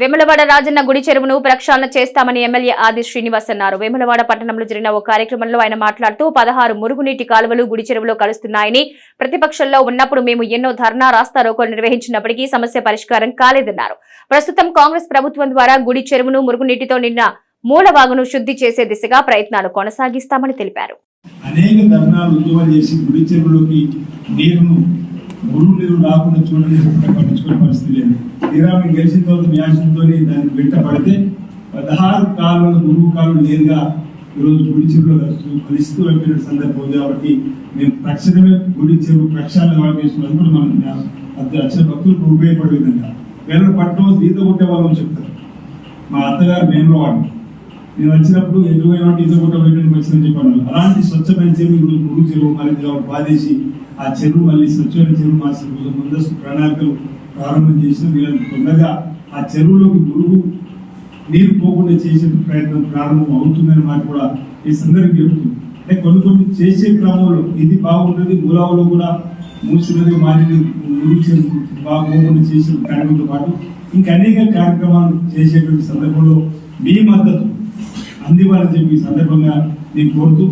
వేములవాడ రాజన్న గుడి చెరువును ప్రక్షాళన చేస్తామని ఎమ్మెల్యే ఆది శ్రీనివాస్ అన్నారు. వేములవాడ పట్టణంలో జరిగిన ఓ కార్యక్రమంలో ఆయన మాట్లాడుతూ పదహారు మురుగునీటి కాలువలు గుడి చెరువులో కలుస్తున్నాయని ప్రతిపక్షంలో ఉన్నప్పుడు మేము ఎన్నో ధర్నా రాస్తా రాస్తారోకోలు నిర్వహించినప్పటికీ సమస్య పరిష్కారం కాలేదన్నారు. ప్రస్తుతం కాంగ్రెస్ ప్రభుత్వం ద్వారా గుడి చెరువును మురుగునీటితో నిన్న మూలవాగును శుద్ధి చేసే దిశగా ప్రయత్నాలు కొనసాగిస్తామని తెలిపారు. అనేక ధర్నాలు ఉద్యమాలు చేసి గుడి చెరువులోకి నీరును నీరు రాకుండా పరిస్థితి లేదు. తీరా గెలిచిన తర్వాత మీ దాన్ని వెంట పడితే పదహారు కాలువలు గురువు కాలువలు నేరుగా ఈరోజు గుడి చెరువులో కలిస్తూ వెళ్ళిన సందర్భం ఉంది కాబట్టి మేము తక్షణమే గుడి చెరువు ప్రక్షాళన వేసుకున్నందుకు మనం అచ్చ భక్తులకు ఉపయోగపడే విధంగా. వేరే పట్టణం ఈత కొట్టే వాళ్ళని చెప్తారు. మా అత్తగారు మేనలో వాడు నేను వచ్చినప్పుడు ఎదురైన ఈత కొట్ట పెట్టడానికి వచ్చిందని చెప్పాను. అలాంటి స్వచ్ఛమైన చెరువు ఇప్పుడు మురుగు చెరువు మళ్ళీ బాధేసి ఆ చెరువు మళ్ళీ స్వచ్ఛమైన చెరువు మార్చడం కోసం ముందస్తు ప్రణాళికలు ప్రారంభం చేసిన వీళ్ళని తొందరగా ఆ చెరువులోకి మురుగు నీరు పోకుండా చేసే ప్రయత్నం ప్రారంభం అవుతుందని మాట కూడా ఈ సందర్భం చెబుతుంది. అంటే కొన్ని కొన్ని చేసే క్రమంలో ఇది బాగుంటుంది మూలావులో కూడా మూసినది మారినది మురుగు బాగోకుండా చేసిన కార్యక్రమంతో పాటు ఇంకా అనేక కార్యక్రమాలు చేసేటువంటి సందర్భంలో మీ మద్దతు అందివ్వాలని చెప్పి సందర్భంగా నేను కోరుతూ